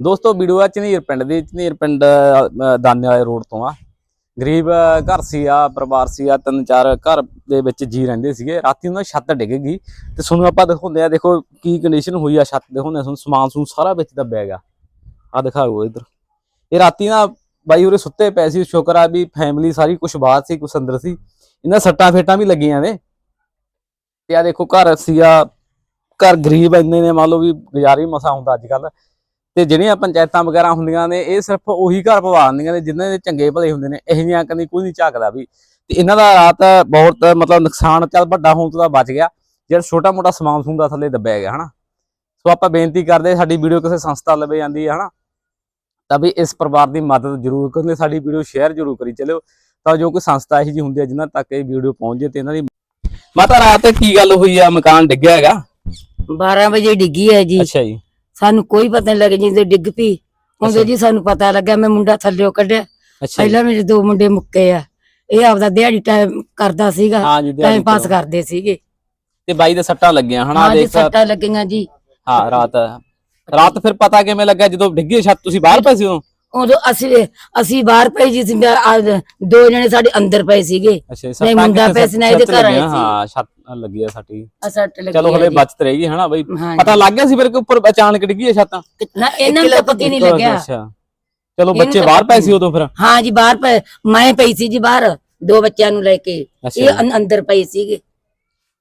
ਦੋਸਤੋ, ਵੀਡੀਓ ਆ ਝਨੀਰ ਪਿੰਡ ਦੀ ਝਨੀਰ ਪਿੰਡ ਦਾਨੇ ਵਾਲੇ ਰੋਡ ਤੋਂ ਆ। ਗਰੀਬ ਘਰ ਸੀ ਆ, ਪਰਿਵਾਰ ਸੀ ਆ, ਤਿੰਨ ਚਾਰ ਘਰ ਦੇ ਵਿੱਚ ਜੀ ਰਹਿੰਦੇ ਸੀਗੇ। ਰਾਤੀ ਉਹਨਾਂ ਛੱਤ ਡਿੱਗ ਗਈ ਤੇ ਤੁਹਾਨੂੰ ਆਪਾਂ ਦਿਖਾਉਂਦੇ ਆ, ਦੇਖੋ ਕੀ ਕੰਡੀਸ਼ਨ ਹੋਈ ਆ ਛੱਤ ਦਿਖਾਉਂਦੇ ਆ ਤੁਹਾਨੂੰ ਸਮਾਨ ਸਮੂਨ ਸਾਰਾ ਵਿੱਚ ਦੱਬਿਆ ਗਿਆ। ਆ ਦਿਖਾਓ ਇਧਰ। ਇਹ ਰਾਤੀ ਨਾ ਬਾਈ ਉਰੇ ਸੁੱਤੇ ਪਏ ਸੀ, ਸ਼ੁਕਰ ਆ ਵੀ ਫੈਮਿਲੀ ਸਾਰੀ ਕੁਛ ਬਾਹਰ ਸੀ, ਕੁਛ ਅੰਦਰ ਸੀ। ਇਹਨਾਂ ਸੱਟਾਂ ਫੇਟਾਂ ਵੀ ਲੱਗੀਆਂ ਨੇ ਤੇ ਆ ਦੇਖੋ ਘਰ ਸੀ ਆ, ਘਰ ਗਰੀਬ ਇੰਨੇ ਨੇ ਮੰਨ ਲਓ ਵੀ ਗੁਜ਼ਾਰਾ ਹੀ ਮਸਾ ਹੁੰਦਾ ਅੱਜ ਕੱਲ ਤੇ ਜਿਹੜੀਆਂ ਪੰਚਾਇਤਾਂ ਵਗੈਰਾ ਹੁੰਦੀਆਂ ਨੇ ਇਹ ਸਿਰਫ ਉਹੀ ਘਰ ਪਵਾ ਦਿੰਦੀਆਂ ਨੇ ਜਿਨ੍ਹਾਂ ਦੇ ਚੰਗੇ ਭਲੇ ਹੁੰਦੇ ਨੇ ਇਹ ਜਿਹੀਆਂ ਕਦੀ ਕੋਈ ਨਹੀਂ ਝਾਕਦਾ ਵੀ। ਤੇ ਇਹਨਾਂ ਦਾ ਰਾਤ ਬਹੁਤ ਮਤਲਬ ਨੁਕਸਾਨ ਚੱਲ ਵੱਡਾ ਹੋਣ ਤੋਂ ਤਾਂ ਬਚ ਗਿਆ। ਜਿਹੜਾ ਛੋਟਾ ਮੋਟਾ ਸਮਾਨ ਹੁੰਦਾ ਥੱਲੇ ਦੱਬਿਆ ਗਿਆ ਹਨਾ। ਸੋ ਆਪਾਂ ਬੇਨਤੀ ਕਰਦੇ ਸਾਡੀ ਵੀਡੀਓ ਕਿਸੇ ਸੰਸਥਾ ਲਵੇ ਜਾਂਦੀ ਹੈ ਹਨਾ। ਤਾਂ ਵੀ ਇਸ ਪਰਿਵਾਰ ਦੀ ਮਦਦ ਜ਼ਰੂਰ ਕਰਨੀ ਸਾਡੀ ਵੀਡੀਓ ਸ਼ੇਅਰ ਜ਼ਰੂਰ ਕਰੀ ਚੱਲਿਓ। ਤਾਂ ਜੋ ਕੋਈ ਸੰਸਥਾ ਇਹੋ ਜਿਹੀ ਹੁੰਦੀ ਹੈ ਜਿਨ੍ਹਾਂ ਤੱਕ ਇਹ ਵੀਡੀਓ ਪਹੁੰਚ ਜੇ ਤੇ ਇਹਨਾਂ ਦੀ ਮਾਤਾ ਰਾਤ ਕੀ ਗੱਲ ਹੋਈ ਆ? ਮਕਾਨ ਡਿੱਗਿਆ ਹੈਗਾ? 12 ਵਜੇ ਡਿੱਗੀ ਹੈ ਜੀ। ਅੱਛਾ ਜੀ। ਸਾਨੂੰ ਕੋਈ ਪਤਾ ਨਹੀਂ ਲੱਗਿਆ ਜਿੰਦੇ ਡਿੱਗ ਪਈ। ਉਹਦੇ ਜੀ ਸਾਨੂੰ ਪਤਾ ਲੱਗਾ ਮੈਂ ਮੁੰਡਾ ਥੱਲਿਓ ਕੱਢਿਆ। ਪਹਿਲਾਂ ਮੇਰੇ ਦੋ ਮੁੰਡੇ ਮੁੱਕੇ ਆ। ਇਹ ਆਪਦਾ ਦਿਹਾੜੀ ਟਾਈਮ ਕਰਦਾ ਸੀਗਾ ਟਾਈਮ ਪਾਸ ਕਰੋ। ਕਰਦੇ ਸੀਗੇ। ਤੇ ਬਾਈ ਦੇ ਸੱਟਾਂ ਲੱਗੀਆਂ ਹਨਾ ਦੇਖ। ਸੱਟਾਂ ਲੱਗੀਆਂ ਜੀ। ਹਾਂ ਰਾਤ। ਰਾਤ ਫਿਰ ਪਤਾ ਕਿਵੇਂ ਲੱਗਾ ਜਦੋਂ ਡਿੱਗੀ ਛੱਤ ਤੁਸੀਂ ਬਾਹਰ ਪਏ ਸੀ ਉਦੋਂ? ਉਦੋਂ ਅਸੀਂ ਅਸੀਂ ਬਾਹਰ ਪਏ ਜੀ ਸੀ, ਆ ਦੋ ਜਣੇ ਸਾਡੇ ਅੰਦਰ ਪਏ ਸੀਗੇ। ਅੱਛਾ ਨਹੀਂ, ਮੁੰਡਾ ਸੀ ਨਾ, ਇਹਦੇ ਘਰ ਆਏ ਸੀ। ਹਾਂ ਛੱਤ ਲੱਗੀ ਆ ਸਾਡੀ ਆ ਸੱਟ ਲੱਗੀ ਚਲੋ ਆ ਹਲੇ। ਬਚਤ ਰਹੇਗੀ ਹਨਾ ਬਈ। ਪਤਾ ਲੱਗ ਗਿਆ ਸੀ ਫਿਰ ਕਿ ਉੱਪਰ ਅਚਾਨਕ ਡਿੱਗੀ ਹੈ ਛੱਤ? ਨਾ ਇਹਨਾਂ ਨੂੰ ਤਾਂ ਪਤਾ ਹੀ ਨਹੀਂ ਲੱਗਿਆ। ਅੱਛਾ। ਚਲੋ ਇਹਨੂੰ ਬੱਚੇ ਤਾਂ ਬਾਹਰ ਪਏ ਸੀ ਉਦੋਂ ਫਿਰ? ਹਾਂ ਜੀ ਬਾਹਰ ਪਏ ਮੈਂ ਪਈ ਸੀ ਜੀ ਬਾਹਰ ਦੋ ਬੱਚਿਆਂ ਨੂੰ ਲੈ ਕੇ। ਅੱਛਾ। ਇਹ ਜੀ। ਅੰ- ਅੰਦਰ ਪਏ ਸੀਗੇ।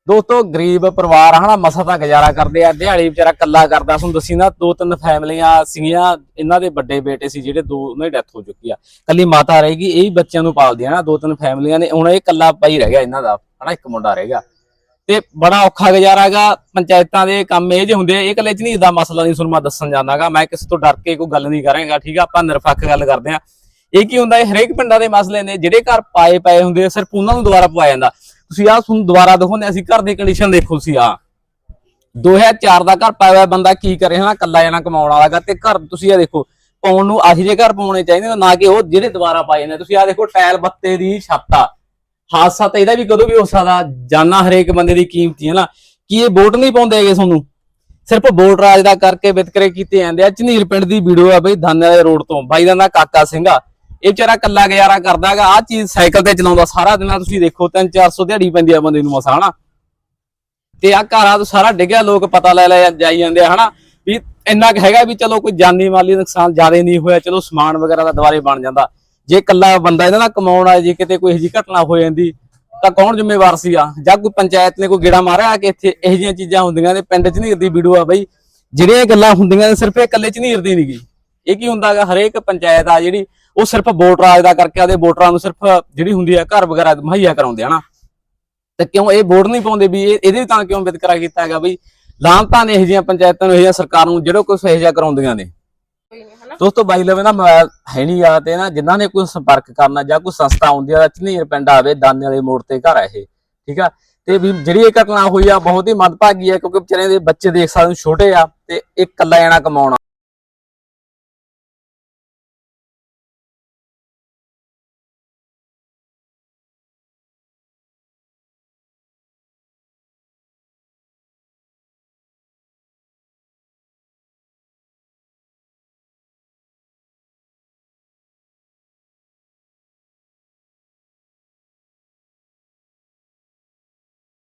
ਦੋਸਤੋ, ਗਰੀਬ ਪਰਿਵਾਰ ਆ, ਹਨਾ, ਮਸਾ ਤਾਂ ਗੁਜ਼ਾਰਾ ਕਰਦੇ ਆ, ਦਿਹਾੜੀ ਵਿਚਾਰਾ ਕੱਲਾ ਕਰਦਾ। ਤੁਹਾਨੂੰ ਦੱਸੀ ਨਾ, ਦੋ ਤਿੰਨ ਫੈਮਲੀਆਂ ਸੀਗੀਆਂ, ਇਹਨਾਂ ਦੇ ਵੱਡੇ ਬੇਟੇ ਸੀ, ਜਿਹੜੇ ਦੋ, ਉਹਨਾਂ ਦੀ ਡੈਥ ਹੋ ਚੁੱਕੀ ਆ। ਕੱਲੀ ਮਾਤਾ ਰਹੇਗੀ ਇਹ ਵੀ ਬੱਚਿਆਂ ਨੂੰ ਪਾਲਦੀ ਆ ਨਾ ਦੋ ਤਿੰਨ ਫੈਮਲੀਆਂ ਨੇ, ਹੁਣ ਇਹ ਕੱਲਾ ਪਾਈ ਰਹਿ ਗਿਆ ਇਹਨਾਂ ਦਾ, ਹਨਾ, ਇੱਕ ਮੁੰਡਾ ਰਹੇਗਾ ਤੇ ਬੜਾ ਔਖਾ ਗੁਜ਼ਾਰਾ ਹੈਗਾ, ਪੰਚਾਇਤਾਂ ਦੇ ਕੰਮ ਇਹ ਜੇ ਹੁੰਦੇ ਆ, ਇਹ ਕੱਲੇ ਚ ਦਾ ਮਸਲਾ ਨਹੀਂ, ਤੁਹਾਨੂੰ ਮੈਂ ਦੱਸਣ ਜਾਂਦਾਗਾ ਮੈਂ ਕਿਸੇ ਤੋਂ ਡਰ ਕੇ ਕੋਈ ਗੱਲ ਨਹੀਂ ਕਰਾਂਗਾ, ਠੀਕ ਆ, ਆਪਾਂ ਨਿਰਪੱਖ ਗੱਲ ਕਰਦੇ ਆ। ਇਹ ਕੀ ਹੁੰਦਾ, ਇਹ ਹਰੇਕ ਪਿੰਡਾਂ ਦੇ ਮਸਲੇ ਨੇ, ਜਿਹੜੇ ਘਰ ਪਾਏ ਪਏ ਹੁੰਦੇ ਆ, ਸਿਰਫ ਉਹਨਾਂ ਨੂੰ ਦੁਬਾਰਾ ਪਵਾਇਆ ਜਾਂਦਾ। ਤੁਸੀਂ ਆਹ ਤੁਹਾਨੂੰ ਦੁਬਾਰਾ ਦਿਖਾਉਂਦੇ ਅਸੀਂ ਘਰ ਦੀ ਕੰਡੀਸ਼ਨ ਦੇਖੋ ਤੁਸੀਂ ਆ 2004 ਦਾ ਘਰ ਪਾਇਆ ਹੋਇਆ ਬੰਦਾ ਕੀ ਕਰੇ, ਹਨਾ? ਕੱਲਾ ਜਣਾ ਕਮਾਉਣ ਵਾਲਾਗਾ ਤੇ ਘਰ ਤੁਸੀਂ ਆ ਦੇਖੋ, ਪਾਉਣ ਨੂੰ ਆਹੀ ਜੇ ਘਰ ਪਾਉਣੇ ਚਾਹੀਦੇ ਨਾ ਕਿ ਉਹ ਜਿਹੜੇ ਦੁਬਾਰਾ ਪਾਏ ਨੇ। ਤੁਸੀਂ ਆ ਦੇਖੋ, ਟਾਇਲ ਬੱਤੇ ਦੀ ਛੱਤ ਆ। ਹਾਦਸਾ ਤਾਂ ਇਹਦਾ ਵੀ ਕਦੋਂ ਵੀ ਹੋ ਸਕਦਾ, ਜਾਨਾ ਹਰੇਕ ਬੰਦੇ ਦੀ ਕੀਮਤੀ ਹੈ ਨਾ ਕੀ ਇਹ ਵੋਟ ਨਹੀਂ ਪਾਉਂਦੇ ਹੈਗੇ ਤੁਹਾਨੂੰ? ਸਿਰਫ ਵੋਟ ਰਾਜ ਦਾ ਕਰਕੇ ਵਿਤਕਰੇ ਕੀਤੇ ਜਾਂਦੇ ਆ। ਝਨੀਰ ਪਿੰਡ ਦੀ ਵੀਡੀਓ ਆ ਬਈ ਦਾਨੇ ਵਾਲੇ ਰੋਡ ਤੋਂ। ਬਾਈ ਦਾ ਨਾਂ ਕਾਕਾ ਸਿੰਘ ਆ। ਇਹ ਵਿਚਾਰਾ ਕੱਲਾ ਗੁਜ਼ਾਰਾ ਕਰਦਾ ਹੈਗਾ ਆ ਚੀਜ਼ ਸਾਈਕਲ ਤੇ ਚਲਾਉਂਦਾ ਸਾਰਾ ਦਿਨ ਤੁਸੀਂ ਦੇਖੋ 3-400 ਦਿਹਾੜੀ ਪੈਂਦੀ ਆ ਬੰਦੇ ਨੂੰ ਮਸਾ, ਹਨਾ? ਤੇ ਆ ਘਰਾਂ ਤੋਂ ਸਾਰਾ ਡਿੱਗਿਆ, ਲੋਕ ਪਤਾ ਲੈ ਲੈ ਜਾਈ ਜਾਂਦੇ ਆ, ਹਨਾ? ਵੀ ਇੰਨਾ ਕੁ ਹੈਗਾ ਵੀ ਚਲੋ ਕੋਈ ਜਾਨੀ ਮਾਲੀ ਨੁਕਸਾਨ ਜ਼ਿਆਦਾ ਨਹੀਂ ਹੋਇਆ, ਚਲੋ ਸਮਾਨ ਵਗੈਰਾ ਦਾ ਦੁਬਾਰੇ ਬਣ ਜਾਂਦਾ। ਜੇ ਕੱਲਾ ਬੰਦਾ ਇਹਨਾਂ ਨਾਲ ਕਮਾਉਣ ਆ ਜੇ ਕਿਤੇ ਕੋਈ ਇਹੋ ਜਿਹੀ ਘਟਨਾ ਹੋ ਜਾਂਦੀ, ਤਾਂ ਕੌਣ ਜ਼ਿੰਮੇਵਾਰ ਸੀਗਾ? ਜਾਂ ਕੋਈ ਪੰਚਾਇਤ ਨੇ ਕੋਈ ਗੇੜਾ ਮਾਰਿਆ ਆ ਕਿ ਇੱਥੇ ਇਹੋ ਜਿਹੀਆਂ ਚੀਜ਼ਾਂ ਹੁੰਦੀਆਂ ਨੇ, ਪਿੰਡ ਚ ਨਹੀਂ ਦੀ ਵੀਡੀਓ ਆ ਬਈ, ਜਿਹੜੀਆਂ ਗੱਲਾਂ ਹੁੰਦੀਆਂ ਨੇ, ਸਿਰਫ ਇਹ ਇਕੱਲੇ ਚ ਨਹੀਂ ਹਿਰਦੀ ਨਹੀਂਗੀ ਇਹ ਕੀ ਹੁੰਦਾਗਾ ਹਰੇਕ ਪੰਚਾਇਤ ਆ ਜਿਹੜੀ ਉਹ ਸਿਰਫ ਵੋਟ ਰਾਜ ਦਾ ਕਰਕੇ ਆਦੇ ਵੋਟਰਾਂ ਨੂੰ ਸਿਰਫ ਜਿਹੜੀ ਹੁੰਦੀ ਆ ਘਰ ਵਗੈਰਾ ਮੁਹੱਈਆ ਕਰਾਉਂਦੇ ਆ ਨਾ। ਤੇ ਕਿਉਂ ਇਹ ਵੋਟ ਨਹੀਂ ਪਾਉਂਦੇ ਵੀ ਇਹ ਇਹਦੇ ਤਾਂ ਕਿਉਂ ਵਿਤਕਰਾ ਕੀਤਾ ਹੈਗਾ ਬਈ ਲਾਂਤਾਂ ਨੇ ਇਹੋ ਜਿਹੀਆਂ ਪੰਚਾਇਤਾਂ ਨੂੰ ਇਹੋ ਜਿਹੀਆਂ ਸਰਕਾਰ ਨੂੰ ਜਿਹੜਾ ਕੁਝ ਇਹੋ ਜਿਹਾ ਕਰਾਉਂਦੀਆਂ ਨੇ। ਦੋਸਤੋ ਬਾਈ ਲਵੇ ਨਾ ਮੋਬਾਈਲ ਹੈ ਨਹੀਂ ਆ ਤੇ ਨਾ ਜਿਨ੍ਹਾਂ ਨੇ ਕੋਈ ਸੰਪਰਕ ਕਰਨਾ ਜਾਂ ਕੋਈ ਸੰਸਥਾ ਆਉਂਦੀ ਆ ਝਨੀਰ ਪਿੰਡ ਆਵੇ ਦਾਨੇ ਵਾਲੇ ਮੋੜ ਤੇ ਘਰ ਆ ਇਹ ਠੀਕ ਆ? ਤੇ ਵੀ ਜਿਹੜੀ ਇਹ ਘਟਨਾ ਹੋਈ ਆ ਬਹੁਤ ਹੀ ਮੰਦਭਾਗੀ ਆ ਕਿਉਂਕਿ ਵਿਚਾਰੇ ਦੇ ਬੱਚੇ ਦੇਖ ਸਕਦੇ ਹੋ ਛੋਟੇ ਆ ਤੇ ਇੱਕ ਇਕੱਲਾ ਜਾਣਾ ਕਮਾਉਣਾ